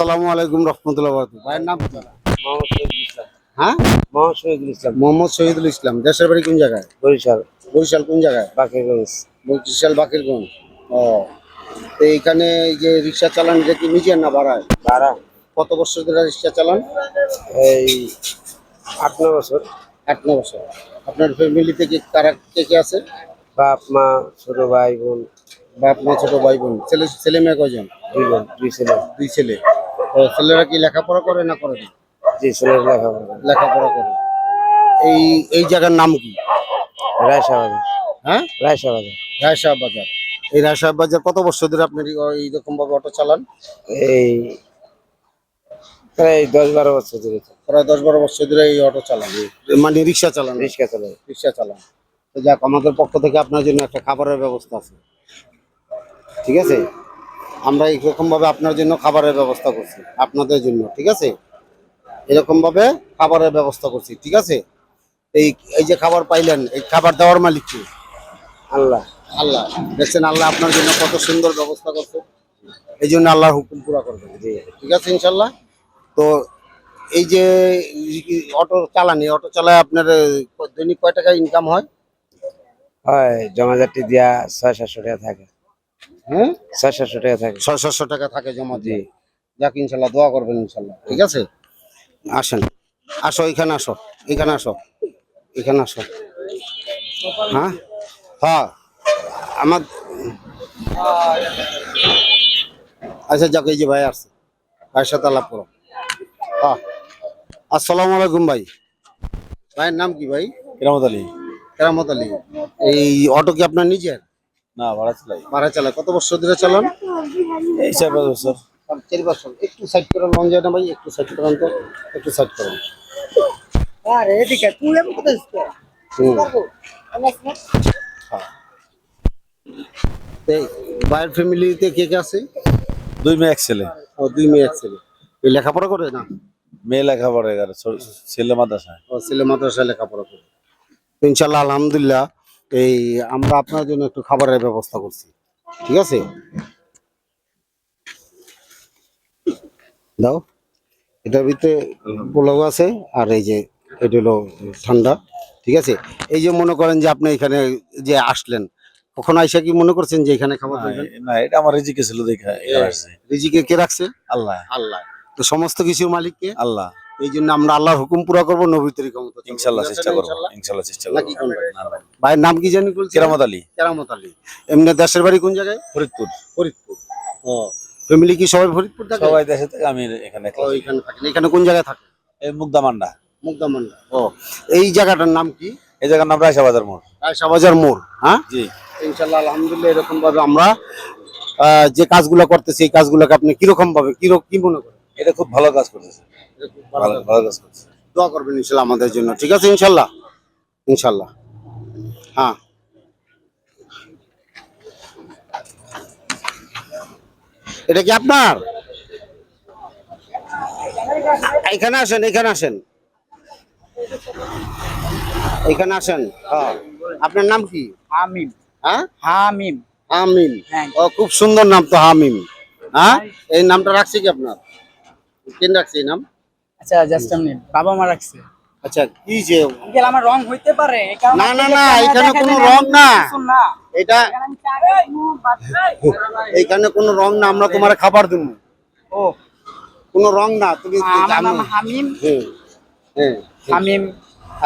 আসসালামু আলাইকুম রহমতুল্লাহ। ভাইয়ের নাম ইসলাম। হ্যাঁ? মোহাম্মদ শহীদুল ইসলাম। মোহাম্মদ শহীদুল ইসলাম। দেশের বাড়ি কোন জায়গায়? বরিশাল। বরিশাল কোন জায়গায়? বাকেরগঞ্জ বরিশাল বাকিরগঞ্জ। ও। তো এইখানে এই যে রিক্সা চালান এটা কি নিজের না ভাড়ায়? ভাড়া। কত বছর ধরে রিক্সা চালান? এই আট ন বছর। আট ন বছর। আপনার ফ্যামিলিতে কি কারা কে কে আছে? বাপ মা ছোট ভাই বোন। বাপ মা ছোট ভাই বোন। ছেলে ছেলে মেয়ে কয়জন? দুই বোন দুই ছেলে। দুই ছেলে। ছেলেরা কি লেখাপড়া করে না করে না? দুই ছেলের লেখাপড়া করে। লেখাপড়া করে। এই এই জায়গার নাম কি? রায়সা বাজার হ্যাঁ? রায়সা বাজার রায়সাহ বাজার এই রায়সাহ বাজার কত বছর ধরে আপনি এইরকম ভাবে অটো চালান? এই প্রায় দশ বারো বছর ধরে। প্রায় দশ বারো বছর ধরে এই অটো চালান। মানে রিক্সা চালান? রিক্সা চালাই রিক্সা চালান। তো যাক আমাদের পক্ষ থেকে আপনার জন্য একটা খাবারের ব্যবস্থা আছে। ঠিক আছে? আমরা এরকম ভাবে আপনার জন্য খাবারের ব্যবস্থা করছি আপনাদের জন্য ঠিক আছে? এরকম ভাবে খাবারের ব্যবস্থা করছি ঠিক আছে? এই এই যে খাবার পাইলেন এই খাবার দেওয়ার মালিক কি? আল্লাহ আল্লাহ। দেখছেন আল্লাহ আপনার জন্য কত সুন্দর ব্যবস্থা করছে। এই জন্য আল্লাহর হুকুম পুরা করবেন জি। ঠিক আছে ইনশাল্লাহ তো এই যে অটো চালানি অটো চালায় আপনার দৈনিক কয় টাকা ইনকাম হয়? হয় জমাজাটি দিয়া ছয় সাতশো টাকা থাকে। হ্যাঁ? ছয় সাতশো টাকা থাকে। ছয় সাতশো টাকা থাকে জমা দিয়ে। যাক ইনশাল্লাহ দোয়া করবেন ইনশাল্লাহ ঠিক আছে? আসেন। আসো এখানে আসো এখানে আসো এখানে আসো। হ্যাঁ? হ্যাঁ। আমার আচ্ছা যাক এই যে ভাই আসছে। ভাইয়ের সাথে আলাপ করো। হ্যাঁ। আসসালামু আলাইকুম ভাই। ভাইয়ের নাম কি ভাই? কেরামত আলী। কেরামত আলী। এই অটো কি আপনার নিজের? না ভাড়া চালাই। ভাড়া চালায় কত বছর ধরে চালান? এই চার পাঁচ বছর। আর চারি বছর। একটু সাইড করেন লঞ্চ যায় না ভাই একটু সাইড করেন তো। একটু সাইড করেন। হুম। হ্যাঁ। এই বাইরের ফ্যামিলিতে কে কে আছে? দুই মেয়ে এক ছেলে। ও দুই মেয়ে এক ছেলে। এই লেখাপড়া করে না? মেয়ে লেখাপড়া করে ছেলে মাদ্রাসায়। ও ছেলে মাদ্রাসায় লেখাপড়া করে। ইনশাল্লাহ আলহামদুলিল্লাহ। এই আমরা আপনার জন্য একটু খাবারের ব্যবস্থা করছি। ঠিক আছে? দাও। এটার ভিতরে পোলাও আছে আর এই যে এটা হলো ঠান্ডা। ঠিক আছে? এই যে মনে করেন যে আপনি এখানে যে আসলেন কখনো আইসা কি মনে করছেন যে এখানে খাবার না এটা আমার রিজিকে ছিল দেখা রিজিকে কে রাখছে? আল্লাহ। আল্লাহ। তো সমস্ত কিছুর মালিক কে আল্লাহ। এই জন্য আমরা আল্লাহর হুকুম পুরা করব নবী তরিকা মতো ইনশাল্লাহ চেষ্টা করব ইনশাল্লাহ? চেষ্টা করব। ভাইয়ের নাম কি জানি বলছি কেরামত আলী। কেরামত আলী। এমনি দেশের বাড়ি কোন জায়গায়? ফরিদপুর। ফরিদপুর। ও ফ্যামিলি কি সবাই ফরিদপুর থাকে? সবাই দেশে থেকে আমি এখানে এখানে কোন জায়গায় থাকে এই মুগদামান্ডা মুগদামান্ডা। ও এই জায়গাটার নাম কি? এই জায়গার নাম রায়সা বাজার মোড়। শাহবাজার মোড় হ্যাঁ? জি। ইনশাল্লাহ আলহামদুলিল্লাহ এরকম ভাবে আমরা আহ, যে কাজগুলো করতেছি এই কাজগুলোকে আপনি কীরকম ভাবে কীরকম কি মনে করেন? এটা খুব ভালো কাজ করতেছে। ভালো ভালো কাজ করতেছে। দোয়া করবেন ইনশাল্লাহ আমাদের জন্য। ঠিক আছে ইনশাল্লাহ? ইনশাল্লাহ। হ্যাঁ। এটা কি আপনার? এখানে আসেন এখানে আসেন। এখানে আসেন হ্যাঁ। আপনার নাম কি? হামিম। হ্যাঁ? হামিম। হামিম। হ্যাঁ। ও খুব সুন্দর নাম তো হামিম। হ্যাঁ? এই নামটা রাখছি কি আপনার? কেন রাখছি এই নাম। আচ্ছা জাস্ট মিনিট বাবা মা রাখছে। আচ্ছা কি যে আঙ্কেল আমার রং হইতে পারে না, না, না, এখানে কোনো রং না। এটা এখানে আমি কোনো রং না আমরা তোমার খাবার দেবো। ও। কোনো রং না তুমি জানো। হামিম। হ্যাঁ, হ্যাঁ, হামিম।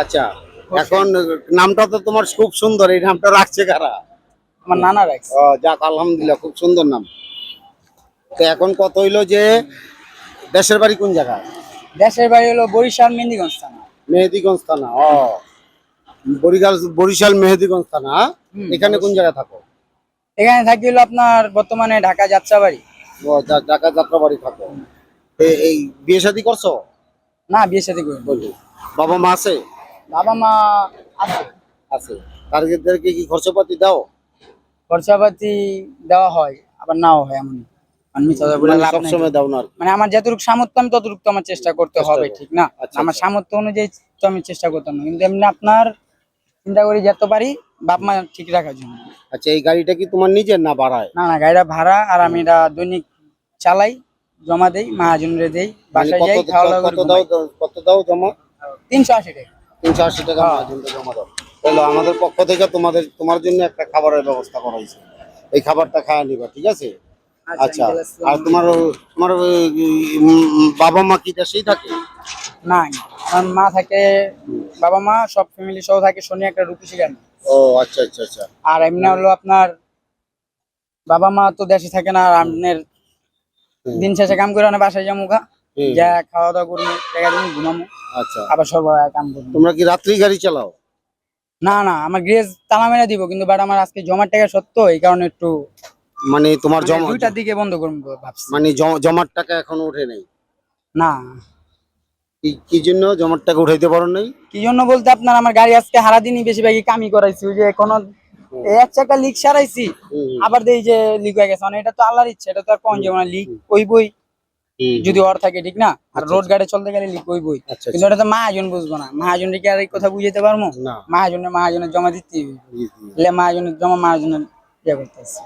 আচ্ছা এখন নামটা তো তোমার খুব সুন্দর এই নামটা রাখছে কারা? আমার নানা রাখছে। যাক আলহামদুলিল্লাহ খুব সুন্দর নাম। তো এখন কত হইল যে দেশের বাড়ি কোন জায়গায়? দেশের বাড়ি হলো বরিশাল মেহেন্দিগঞ্জ থানা। মেহেদিগঞ্জ থানা ও। বরিশাল বরিশাল মেহেদিগঞ্জ থানা এখানে কোন জায়গায় থাকো? এখানে থাকি হলো আপনার বর্তমানে ঢাকা যাত্রাবাড়ি। ও ঢাকা যাত্রা বাড়ি থাকো এই বিয়ে শাদী করছ? না বিয়ে সাথে করি বলি বাবা মা আছে? বাবা মা আছে। আছে। টার্গেটদেরকে কি খরচপাতি দাও? খরচাপাতি দেওয়া হয় আবার নাও হয় এমন আমি মিথ্যা কথা বলে মানে লাভ নাই। সবসময় দাও না আর কি। মানে আমার যতটুকু সামর্থ্য আমি ততটুকু তো আমার চেষ্টা করতে চেষ্টা হবে করো। ঠিক না আচ্ছা, আমার আচ্ছা। সামর্থ্য অনুযায়ী তো আমি চেষ্টা করতাম না কিন্তু এমনি আপনার চিন্তা করি যত পারি বাপ মা ঠিক রাখার জন্য আচ্ছা এই গাড়িটা কি তোমার নিজের না না না গাড়িটা ভাড়া আর আমি এটা দৈনিক চালাই জমা দেই মহাজনরে দেই মানে বাসায় কত খাওয়া দাওয়া কত দাও ঘুমাই। কত দাও জমা তিনশো আশি টাকা তিনশো আশি টাকা হ্যাঁ। জমা দাও তাহলে আমাদের পক্ষ থেকে তোমাদের তোমার জন্য একটা খাবারের ব্যবস্থা করা হয়েছে এই খাবারটা খাওয়া নিবা ঠিক আছে আচ্ছা আর তোমার তোমার বাবা মা কি দেশেই থাকে? না আমার মা থাকে বাবা মা সব ফ্যামিলি সহ থাকে শনি একটা রুটি শিখান ও আচ্ছা আচ্ছা আচ্ছা। আর এমনি হলো আপনার বাবা মা তো দেশে থাকে না আর আপনার দিন শেষে কাম করে আনে বাসায় যাব গা। যা খাওয়া দাওয়া করব টাকা দিন ঘুমামো। আচ্ছা। আবার সব কাম করব তোমরা কি রাত্রি গাড়ি চালাও? না না আমার গ্রেজ তালা মেরে দিব কিন্তু বাট আমার আজকে জমার টাকা সত্য এই কারণে একটু মানে তোমার মানে জমা দুইটার দিকে বন্ধ করব ভাবছি। মানে জমার টাকা এখনও উঠে নাই? না। কি জন্য জমার টাকা উঠাইতে পারো নাই? কি জন্য বলতে আপনার আমার গাড়ি আজকে হারা দিনই বেশিরভাগই কামি করাইছি ওই যে কোনো এক চাকা লিক সারাইছি আবার দেই যে লিক হয়ে গেছে। মানে এটা তো আল্লাহর ইচ্ছা এটা তো আর কোন যে মানে লিক ওই বই যদি ওর থাকে ঠিক না? আর আচ্ছা, রোড গাড়ি চলতে গেলে লিক ওই বই। আচ্ছা কিন্তু আচ্ছা এটা তো মহাজন বুঝব না। মহাজন কি আর এই কথা বুঝাইতে পারব? না। মহাজনের মহাজনের জমা দিতে। মহাজনের জমা মহাজনের ইয়ে করতেছে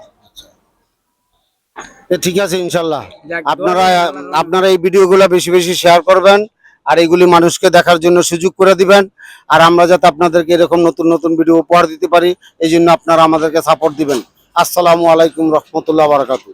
ঠিক আছে ইনশাল্লাহ। আপনারা আপনারা এই ভিডিওগুলো বেশি বেশি শেয়ার করবেন আর এইগুলি মানুষকে দেখার জন্য সুযোগ করে দিবেন। আর আমরা যাতে আপনাদেরকে এরকম নতুন নতুন ভিডিও উপহার দিতে পারি এই জন্য আপনারা আমাদেরকে সাপোর্ট দিবেন। আসসালামু আলাইকুম রহমতুল্লাহ বারাকাতু